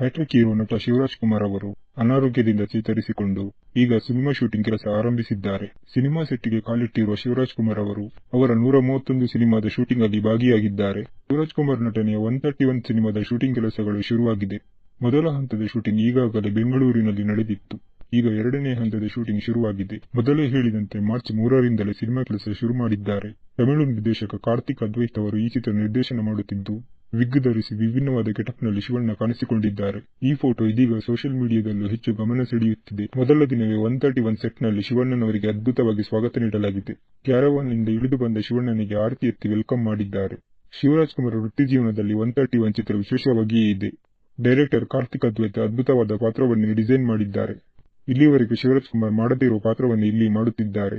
Hat trick hero ನಟ ಶಿವರಾಜ್ ಕುಮಾರ್ ಅವರು ಅನಾರೋಗ್ಯದಿಂದ ಚೇತರಿಸಿಕೊಂಡು ಈಗ ಸಿನಿಮಾ ಶೂಟಿಂಗ್ ಕೆಲಸ ಆರಂಭಿಸಿದ್ದಾರೆ. ಸಿನಿಮಾ ಸೆಟ್ಗೆ ಕಾಲಿಟ್ಟಿರುವ ಶಿವರಾಜ್ ಕುಮಾರ್ ಅವರು ಅವರ ನೂರ ಮೂವತ್ತೊಂದು ಸಿನಿಮಾದ ಶೂಟಿಂಗ್ ಅಲ್ಲಿ ಭಾಗಿಯಾಗಿದ್ದಾರೆ. ಶಿವರಾಜ್ ಕುಮಾರ್ ನಟನೆಯ ಒನ್ ತರ್ಟಿ ಒನ್ ಸಿನಿಮಾದ ಶೂಟಿಂಗ್ ಕೆಲಸಗಳು ಶುರುವಾಗಿದೆ. ಮೊದಲ ಹಂತದ ಶೂಟಿಂಗ್ ಈಗಾಗಲೇ ಬೆಂಗಳೂರಿನಲ್ಲಿ ನಡೆದಿತ್ತು. ಈಗ ಎರಡನೇ ಹಂತದ ಶೂಟಿಂಗ್ ಶುರುವಾಗಿದೆ. ಮೊದಲೇ ಹೇಳಿದಂತೆ ಮಾರ್ಚ್ ಮೂರರಿಂದಲೇ ಸಿನಿಮಾ ಕೆಲಸ ಶುರು ಮಾಡಿದ್ದಾರೆ. ತಮಿಳು ನಿರ್ದೇಶಕ ಕಾರ್ತಿಕ್ ಅದ್ವೈತ್ ಅವರು ಈ ಚಿತ್ರ ನಿರ್ದೇಶನ ಮಾಡುತ್ತಿದ್ದು ವಿಗ್ ಧರಿಸಿ ವಿಭಿನ್ನವಾದ ಗೆಟಪ್ನಲ್ಲಿ ಶಿವಣ್ಣ ಕಾಣಿಸಿಕೊಂಡಿದ್ದಾರೆ. ಈ ಫೋಟೋ ಇದೀಗ ಸೋಷಿಯಲ್ ಮೀಡಿಯಾದಲ್ಲೂ ಹೆಚ್ಚು ಗಮನ ಸೆಳೆಯುತ್ತಿದೆ. ಮೊದಲ ದಿನವೇ ಒನ್ ತರ್ಟಿ ಒನ್ ಸೆಟ್ನಲ್ಲಿ ಶಿವಣ್ಣನವರಿಗೆ ಅದ್ಭುತವಾಗಿ ಸ್ವಾಗತ ನೀಡಲಾಗಿದೆ. ಕ್ಯಾರವಾನ್ನಿಂದ ಇಳಿದು ಬಂದ ಶಿವಣ್ಣನಿಗೆ ಆರತಿ ಎತ್ತಿ ವೆಲ್ಕಮ್ ಮಾಡಿದ್ದಾರೆ. ಶಿವರಾಜ್ ಕುಮಾರ್ ವೃತ್ತಿ ಜೀವನದಲ್ಲಿ ಒನ್ ತರ್ಟಿ ಒನ್ ಚಿತ್ರ ವಿಶೇಷವಾಗಿಯೇ ಇದೆ. ಡೈರೆಕ್ಟರ್ ಕಾರ್ತಿಕ್ ಅದ್ವೈತ ಅದ್ಭುತವಾದ ಪಾತ್ರವನ್ನು ಡಿಸೈನ್ ಮಾಡಿದ್ದಾರೆ. ಇಲ್ಲಿವರೆಗೂ ಶಿವರಾಜ್ ಕುಮಾರ್ ಮಾಡದೇ ಇರುವ ಪಾತ್ರವನ್ನು ಇಲ್ಲಿ ಮಾಡುತ್ತಿದ್ದಾರೆ.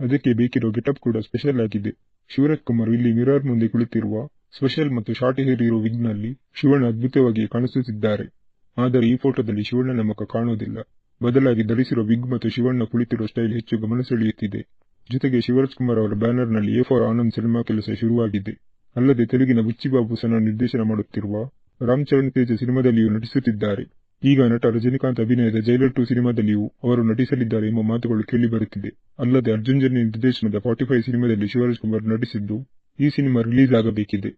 ಅದಕ್ಕೆ ಬೇಕಿರೋ ಗೆಟಪ್ ಕೂಡ ಸ್ಪೆಷಲ್ ಆಗಿದೆ. ಶಿವರಾಜ್ ಕುಮಾರ್ ಇಲ್ಲಿ ಮಿರರ್ ಮುಂದೆ ಕುಳಿತಿರುವ ಸ್ಪೆಷಲ್ ಮತ್ತು ಶಾರ್ಟ್ ಹೇರ್ ಇರೋ ವಿಗ್ನಲ್ಲಿ ಶಿವಣ್ಣ ಅದ್ಭುತವಾಗಿ ಕಾಣಿಸುತ್ತಿದ್ದಾರೆ. ಆದರೆ ಈ ಫೋಟೋದಲ್ಲಿ ಶಿವಣ್ಣನ ಮುಖ ಕಾಣುವುದಿಲ್ಲ. ಬದಲಾಗಿ ಧರಿಸಿರುವ ವಿಗ್ ಮತ್ತು ಶಿವಣ್ಣ ಕುಳಿತಿರುವ ಸ್ಟೈಲ್ ಹೆಚ್ಚು ಗಮನ ಸೆಳೆಯುತ್ತಿದೆ. ಜೊತೆಗೆ ಶಿವರಾಜ್ ಕುಮಾರ್ ಅವರ ಬ್ಯಾನರ್ನಲ್ಲಿ ಎ ಫಾರ್ ಆನಂದ್ ಸಿನಿಮಾ ಕೆಲಸ ಶುರುವಾಗಿದೆ. ಅಲ್ಲದೆ ತೆಲುಗಿನ ಬುಚ್ಚಿಬಾಬು ಸನ ನಿರ್ದೇಶನ ಮಾಡುತ್ತಿರುವ ರಾಮ್ ಚರಣ್ ತೇಜ ಸಿನಿಮಾದಲ್ಲಿಯೂ ನಟಿಸುತ್ತಿದ್ದಾರೆ. ಈಗ ನಟ ರಜನಿಕಾಂತ್ ಅಭಿನಯದ ಜೈಲರ್ ಟು ಸಿನಿಮಾದಲ್ಲಿಯೂ ಅವರು ನಟಿಸಲಿದ್ದಾರೆ ಎಂಬ ಮಾತುಗಳು ಕೇಳಿಬರುತ್ತಿದೆ ಅಲ್ಲದೆ ಅರ್ಜುನ್ ಜನ್ಯ ನಿರ್ದೇಶನದ ಫಾರ್ಟಿಫೈ ಸಿನಿಮಾದಲ್ಲಿ ಶಿವರಾಜ್ ಕುಮಾರ್ ನಟಿಸಿದ್ದು ಈ ಸಿನಿಮಾ ರಿಲೀಸ್ ಆಗಬೇಕಿದೆ.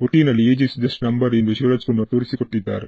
ಒಟ್ಟಿನಲ್ಲಿ ಏಜ್ ಇಸ್ ಜಸ್ಟ್ ನಂಬರ್ ಎಂದು ಶಿವರಾಜ್ ಕುಮಾರ್ ತೋರಿಸಿಕೊಟ್ಟಿದ್ದಾರೆ.